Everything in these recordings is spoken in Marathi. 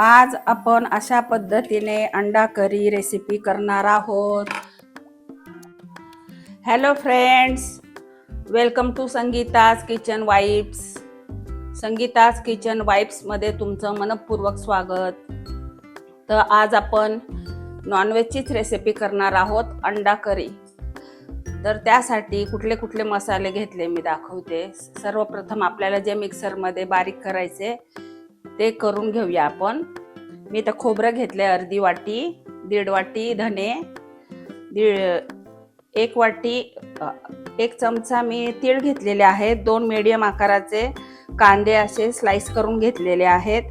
आज आपण अशा पद्धतीने अंडा करी रेसिपी करणार आहोत. Hello friends welcome to Sangeeta's kitchen vibes Sangeeta's kitchen वाईप्समध्ये तुमचं मनपूर्वक स्वागत. तर आज आपण नॉनव्हेजचीच रेसिपी करणार आहोत अंडा करी. तर त्यासाठी कुठले कुठले मसाले घेतले मी दाखवते. सर्वप्रथम आपल्याला जे मिक्सरमध्ये बारीक करायचे ते करून घेऊया आपण. मी तर खोबरं घेतले अर्धी वाटी दीड वाटी धने दीड एक वाटी एक चमचा मी तीळ घेतलेले आहेत. दोन मीडियम आकाराचे कांदे असे स्लाइस करून घेतलेले आहेत.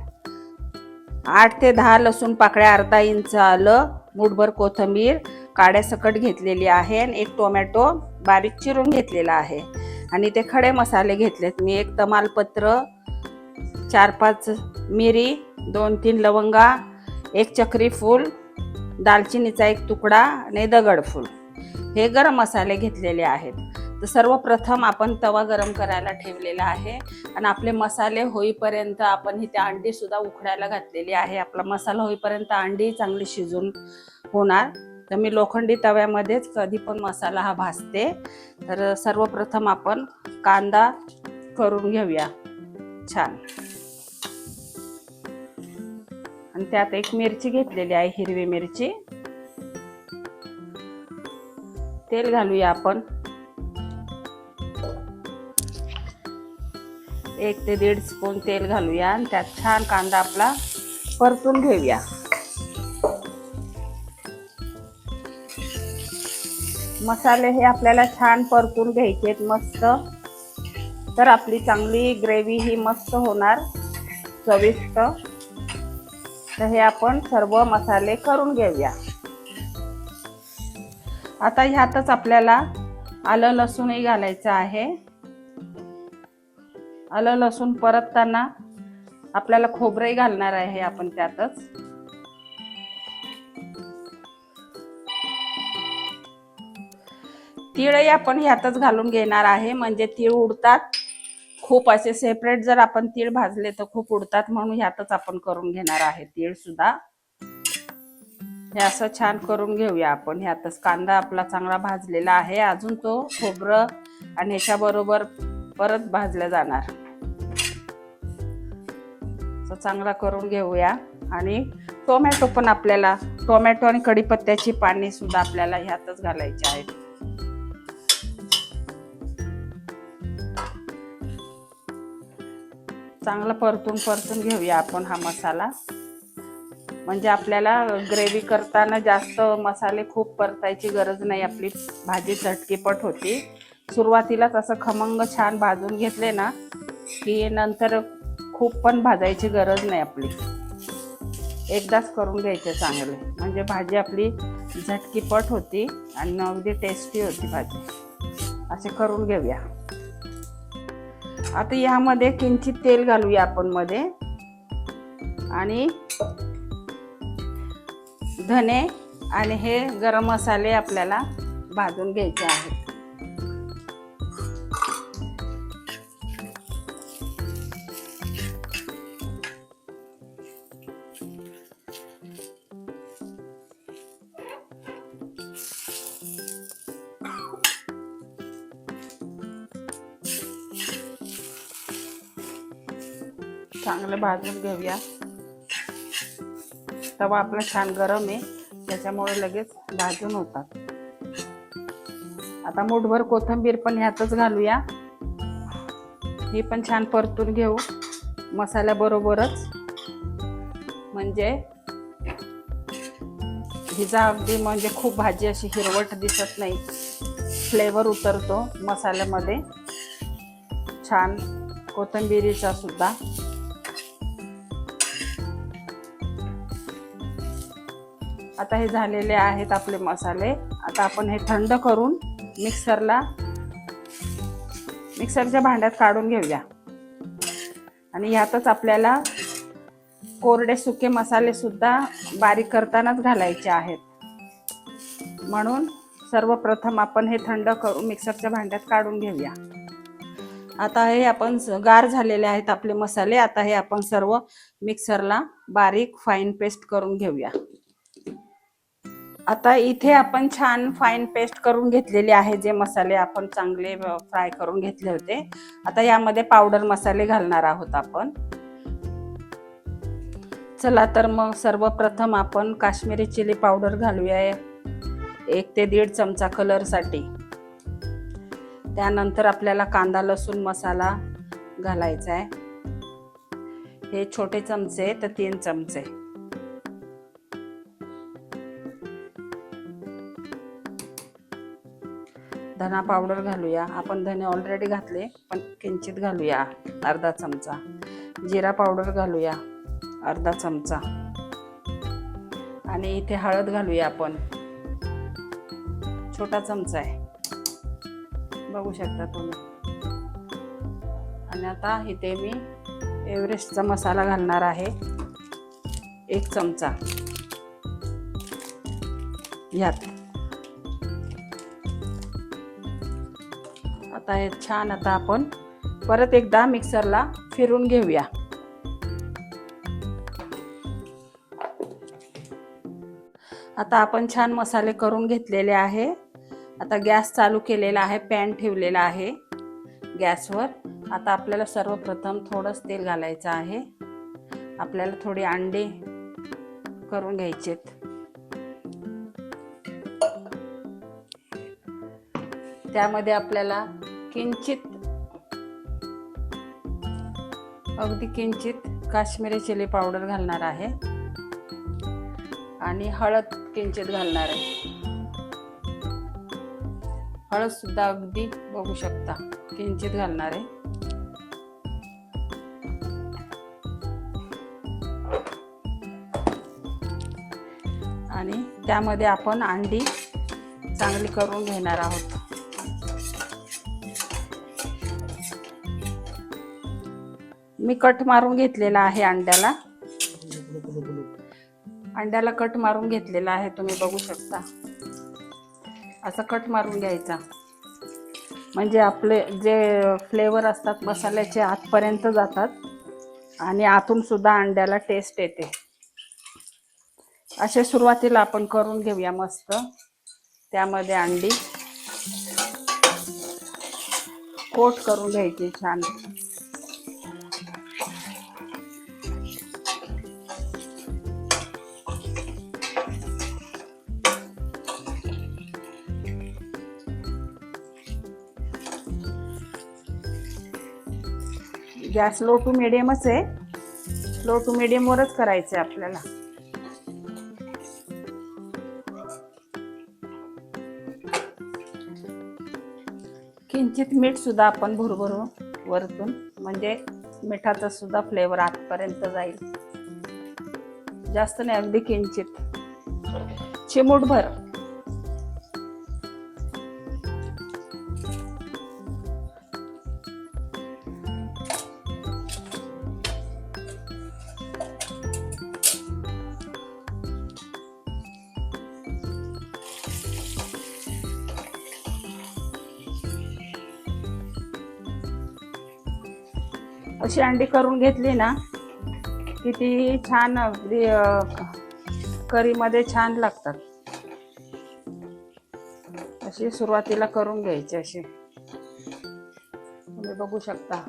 आठ ते दहा लसूण पाकळ्या अर्धा इंच आलं मुठभर कोथिंबीर काड्यासकट घेतलेली आहे आणि एक टोमॅटो बारीक चिरून घेतलेला आहे. आणि ते खडे मसाले घेतलेत. मी एक तमालपत्र चार पाच मिरी दोन तीन लवंगा एक चक्री फूल दालचिनीचा एक तुकडा आणि दगडफूल हे गरम मसाले घेतलेले आहेत. तर सर्वप्रथम आपण तवा गरम करायला ठेवलेला आहे आणि आपले मसाले होईपर्यंत आपण ही त्या अंडीसुद्धा उखडायला उकडायला घातलेली आहे. आपला मसाला होईपर्यंत अंडी चांगली शिजून होणार. तर मी लोखंडी तव्यामध्येच कधी पण मसाला हा भाजते. तर सर्वप्रथम आपण कांदा करून घेऊया. छान. आणि त्यात एक मिरची घेतलेली आहे हिरवी मिरची. तेल घालूया आपण. एक ते दीड स्पून तेल घालूया आणि त्यात छान कांदा आपला परतून घेऊया. मसाले हे आपल्याला छान परतून घ्यायचे आहेत मस्त. तर आपली चांगली ग्रेव्ही ही मस्त होणार चविष्ट. तर हे आपण सर्व मसाले करून घेऊया. आता ह्यातच आपल्याला आलं लसूणही घालायचं आहे. आलं लसूण परतताना आपल्याला खोबरंही घालणार आहे आपण त्यातच. तिळही आपण ह्यातच घालून घेणार आहे म्हणजे तीळ उडतात. खूप असे सेपरेट जर आपण तीळ भाजले तर खूप उडतात म्हणून ह्यातच आपण करून घेणार आहे तीळ सुद्धा. हे असं छान करून घेऊया आपण. ह्यातच कांदा आपला चांगला भाजलेला आहे. अजून तो खोबरं आणि ह्याच्याबरोबर परत भाजलं जाणार. असं चांगला करून घेऊया. आणि टोमॅटो पण आपल्याला टोमॅटो आणि कढीपत्त्याची पाणी सुद्धा आपल्याला ह्यातच घालायची आहेत. चांगलं परतून परतून घेऊया आपण हा मसाला. म्हणजे आपल्याला ग्रेव्ही करताना जास्त मसाले खूप परतायची गरज नाही. आपली भाजी झटकीपट होती. सुरुवातीलाच असं खमंग छान भाजून घेतले ना की नंतर खूप पण भाजायची गरज नाही आपली. एकदाच करून घ्यायचे चांगले. म्हणजे भाजी आपली झटकीपट होती आणि अगदी टेस्टी होती भाजी. असे करून घेऊया. आता यामध्ये किंचित तेल घालूया आपण मध्ये. आणि धने आणि हे गरम मसाले आपल्याला भाजून घ्यायचे आहेत. चांगलं भाजून घेऊया. तवा आपला छान गरम आहे. त्याच्यामुळे लगेच भाजून होतात. आता मुठभर कोथिंबीर पण ह्यातच घालूया. ही पण छान परतून घेऊ. मसाल्याबरोबरच म्हणजे हिचा अगदी म्हणजे खूप भाजी अशी हिरवट दिसत नाही. फ्लेवर उतरतो मसाल्यामध्ये. छान कोथिंबिरीचा सुद्धा. आता हे झालेले आहेत आपले मसाले. आता आपण हे थंड करून मिक्सरला मिक्सरच्या भांड्यात काढून घेऊया. आणि ह्यातच आपल्याला कोरडे सुके मसाले सुद्धा बारीक करतानाच घालायचे आहेत. म्हणून सर्वप्रथम आपण हे थंड करून मिक्सरच्या भांड्यात काढून घेऊया. आता हे आपण स- गार झालेले आहेत आपले मसाले. आता हे आपण सर्व मिक्सरला बारीक फाईन पेस्ट करून घेऊया. आता इथे आपण छान फाईन पेस्ट करून घेतलेली आहे जे मसाले आपण चांगले फ्राय करून घेतले होते. आता यामध्ये पावडर मसाले घालणार आहोत आपण. चला तर मग सर्वप्रथम आपण काश्मीरी चिली पावडर घालूया एक ते दीड चमचा कलरसाठी त्यानंतर आपल्याला कांदा लसूण मसाला घालायचा आहे हे छोटे चमचे तर तीन चमचे. धना पावडर घालूया. आपण धने ऑलरेडी घातले पण किंचित घालूया. अर्धा चमचा. जिरा पावडर घालूया. अर्धा चमचा. आणि इथे हळद घालूया आपण. छोटा चमचा आहे. बघू शकता तुम्ही. आणि आता इथे मी एव्हरेस्टचा मसाला घालणार आहे. एक चमचा. यात. आता हे छान आता आपण परत एकदा मिक्सरला फिरून घेऊया. आता आपण छान मसाले करून घेतलेले आहे. आता गॅस चालू केलेला आहे पॅन ठेवलेला आहे. गॅसवर आता आपल्याला सर्वप्रथम थोडंच तेल घालायचं आहे. आपल्याला थोडे अंडे करून घ्यायचेत. त्यामध्ये आपल्याला किंचित अगदी किंचित काश्मीरी चिली पावडर घालणार आहे. आणि हळद किंचित घालणार आहे. हळद सुद्धा अगदी बघू शकता किंचित घालणार आहे. आणि त्यामध्ये आपण अंडी चांगली करून घेणार आहोत. मी कट मारून घेतलेला आहे अंड्याला. अंड्याला कट मारून घेतलेला आहे तुम्ही बघू शकता. असं कट मारून घ्यायचा. म्हणजे आपले जे फ्लेवर असतात मसाल्याचे आतपर्यंत जातात आणि आतून सुद्धा अंड्याला टेस्ट येते. असे सुरुवातीला आपण करून घेऊया मस्त. त्यामध्ये अंडी. कोट करून घ्यायची छान. गॅस लो टू मिडियमच आहे. लो टू मिडियमवरच करायचं आहे आपल्याला. किंचित मीठ सुद्धा आपण भुरभरू वरतून म्हणजे मिठाचा सुद्धा फ्लेवर आतपर्यंत जाईल. जास्त नाही अगदी किंचित. चिमूटभर. अशी अंडी करून घेतली ना की ती छान अगदी करीमध्ये छान लागतात. अशी सुरुवातीला करून घ्यायची अशी. तुम्ही बघू शकता.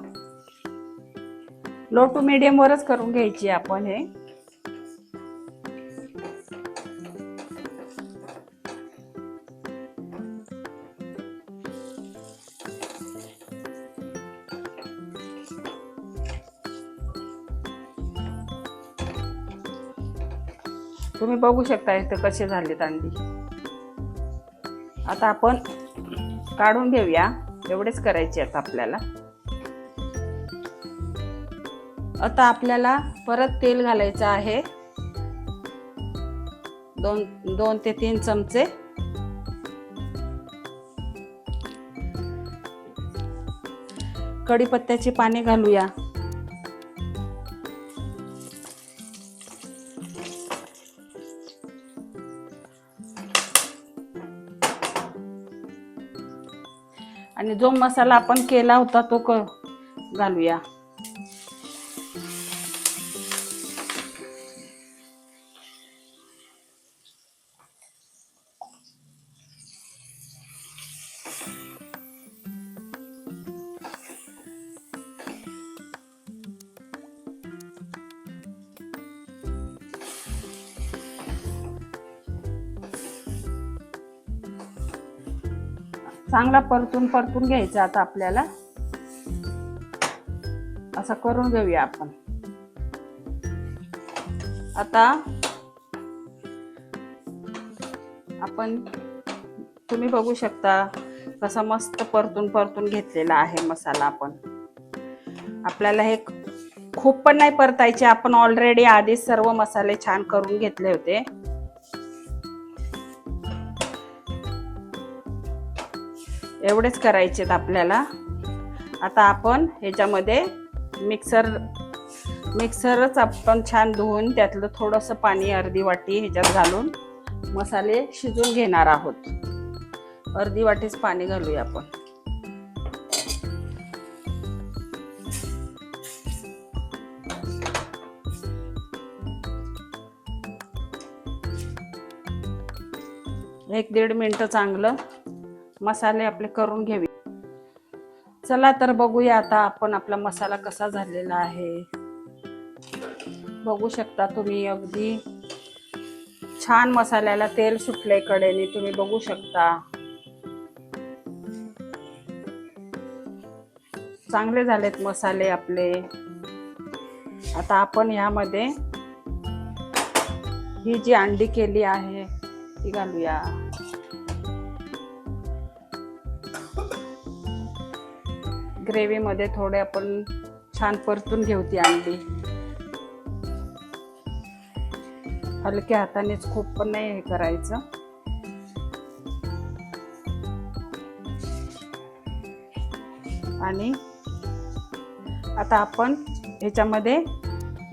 लो टू मिडियम वरच करून घ्यायची आपण हे. तुम्ही बघू शकता इथं कसे झाले अंडी आता आपण काढून घेऊया. एवढेच करायचे आता आपल्याला. आता आपल्याला परत तेल घालायचं आहे. दोन दोन ते तीन चमचे. कढीपत्त्याची पाने घालूया. जो मसाला आपण केला होता तो क घालूया. चांगला परतून परतून घ्यायचा आता आपल्याला. असं करून घेऊया आपण. आता आपण तुम्ही बघू शकता कसा मस्त परतून परतून घेतलेला आहे मसाला आपण. आपल्याला हे खूप पण नाही परतायचे. आपण ऑलरेडी आधीच सर्व मसाले छान करून घेतले होते. एवढेच करायचे आपल्याला. आता आपण ह्याच्यामध्ये मिक्सर मिक्सरच आपण छान धुवून त्यातलं थोडंसं पाणी अर्धी वाटी ह्याच्यात घालून मसाले शिजून घेणार आहोत. अर्धी वाटीच पाणी घालूया आपण. एक दीड मिनटं चांगलं मसाले आपले करून घ्यावे. चला तर बघूया आता आपण आपला मसाला कसा झालेला आहे. बघू शकता तुम्ही अगदी छान मसाल्याला तेल सुटलंय कडेने तुम्ही बघू शकता. चांगले झालेत मसाले आपले. आता आपण ह्यामध्ये ही जी अंडी केली आहे ती घालूया. ग्रेव्हीमध्ये थोडे आपण छान परतून घेऊ ती अंडी. हलक्या हातानेच खूप पण नाही हे करायचं. आणि आता आपण ह्याच्यामध्ये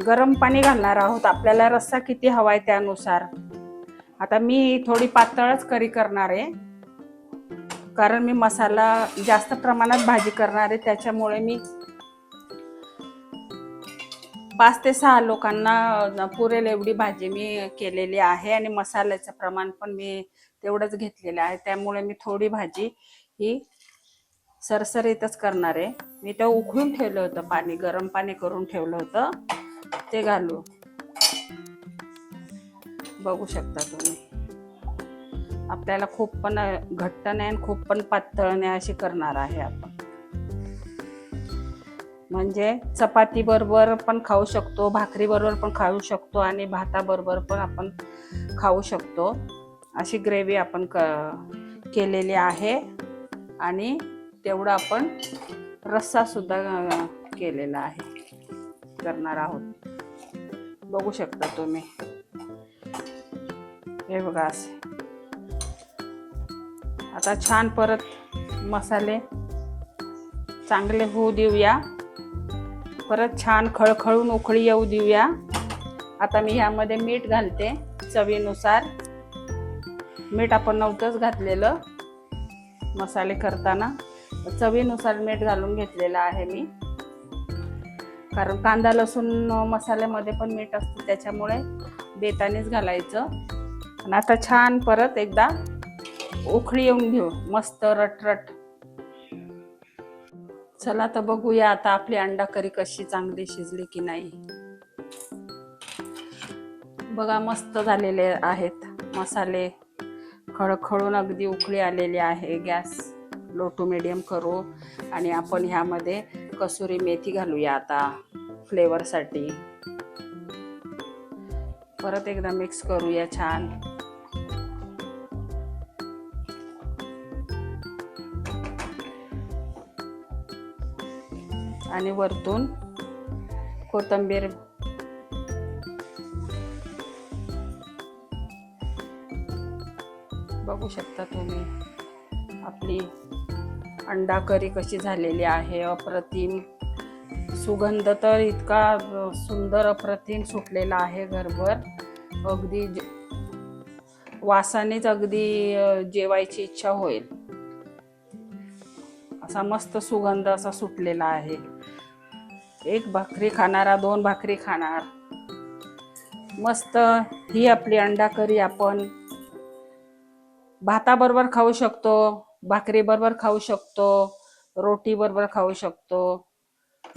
गरम पाणी घालणार आहोत. आपल्याला रस्सा किती हवा आहे त्यानुसार. आता मी थोडी पातळच करी करणार आहे. कारण मी मसाला जास्त प्रमाणात भाजी करणार आहे त्याच्यामुळे मी पाच ते सहा लोकांना पुरेल एवढी भाजी मी केलेली आहे आणि मसाल्याचं प्रमाण पण मी तेवढंच घेतलेलं आहे. त्यामुळे मी थोडी भाजी ही सरसरीतच करणार आहे. मी ते उकळून ठेवलं होतं पाणी गरम पाणी करून ठेवलं होतं. ते घालू. बघू शकता तुम्ही. आपल्याला खूप पण घट्ट नाही आणि खूप पण पातळ नाही अशी करणार आहे आपण. म्हणजे चपाती बरोबर पण खाऊ शकतो भाकरी बरोबर पण खाऊ शकतो आणि भाताबरोबर पण आपण खाऊ शकतो. अशी ग्रेव्ही आपण क केलेली आहे आणि तेवढं आपण रस्सा सुद्धा केलेला आहे. करणार आहोत. बघू शकता तुम्ही. हे बघा असे. आता छान परत मसाले चांगले होऊ देऊया. परत छान खळखळून उकळी येऊ देऊया. आता मी ह्यामध्ये मीठ घालते चवीनुसार. मीठ आपण नव्हतंच घातलेलं मसाले करताना. चवीनुसार मीठ घालून घेतलेलं आहे मी. कारण कांदा लसूण मसाल्यामध्ये पण मीठ असतं त्याच्यामुळे बेतानेच घालायचं. आणि आता छान परत एकदा उखळी येऊन घेऊ. मस्त रटरट. चला तर बघूया आता आपली अंडा करी कशी चांगली शिजली की नाही. बघा मस्त झालेले आहेत मसाले. खळखळून अगदी उकळी आलेली आहे. गॅस लो टू मिडियम करू आणि आपण ह्यामध्ये कसुरी मेथी घालूया आता फ्लेवरसाठी. परत एकदा मिक्स करूया छान. आणि वरतून कोथिंबीर. बघू शकता तुम्ही आपली अंडा करी कशी झालेली आहे अप्रतिम सुगंध तर इतका सुंदर अप्रतिम सुटलेला आहे घरभर. अगदी जे- वासानेच अगदी जेवायची इच्छा होईल. असा मस्त सुगंध असा सुटलेला आहे. एक भाकरी खाणारा दोन भाकरी खाणार. मस्त ही आपली अंडा करी आपण भाताबरोबर खाऊ शकतो भाकरीबरोबर खाऊ शकतो रोटीबरोबर खाऊ शकतो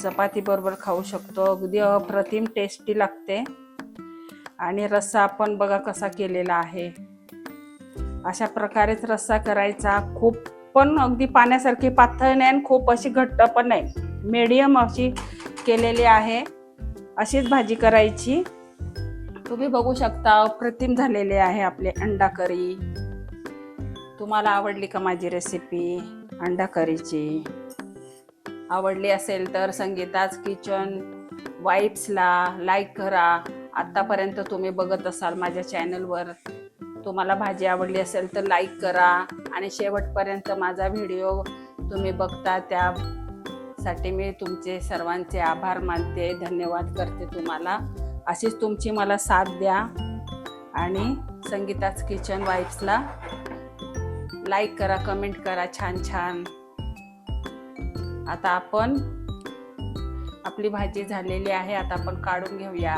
चपाती बरोबर खाऊ शकतो. अगदी अप्रतिम टेस्टी लागते. आणि रस्सा आपण बघा कसा केलेला आहे. अशा प्रकारेच रस्सा करायचा. खूप पण अगदी पाण्यासारखी पातळ नाही आणि खूप अशी घट्ट पण नाही. मीडियम अशी केलेली आहे. अशीच भाजी करायची. तुम्ही बघू शकता अप्रतिम झालेले आहे आपले अंडा करी तुम्हाला आवडली का माझी रेसिपी अंडा करीची आवडली असेल तर संगीताज किचन वाईब्सला लाईक करा. आत्तापर्यंत तुम्ही बघत असाल माझ्या चॅनलवर तुम्हाला भाजी आवडली असेल तर लाईक करा. आणि शेवटपर्यंत माझा व्हिडिओ तुम्ही बघता त्यासाठी मी तुमचे सर्वांचे आभार मानते धन्यवाद करते तुम्हाला. अशीच तुमची मला साथ द्या. आणि संगीताच किचन वाईफ्सला लाईक करा कमेंट करा छान छान. आता आपण आपली भाजी झालेली आहे आता आपण काढून घेऊया.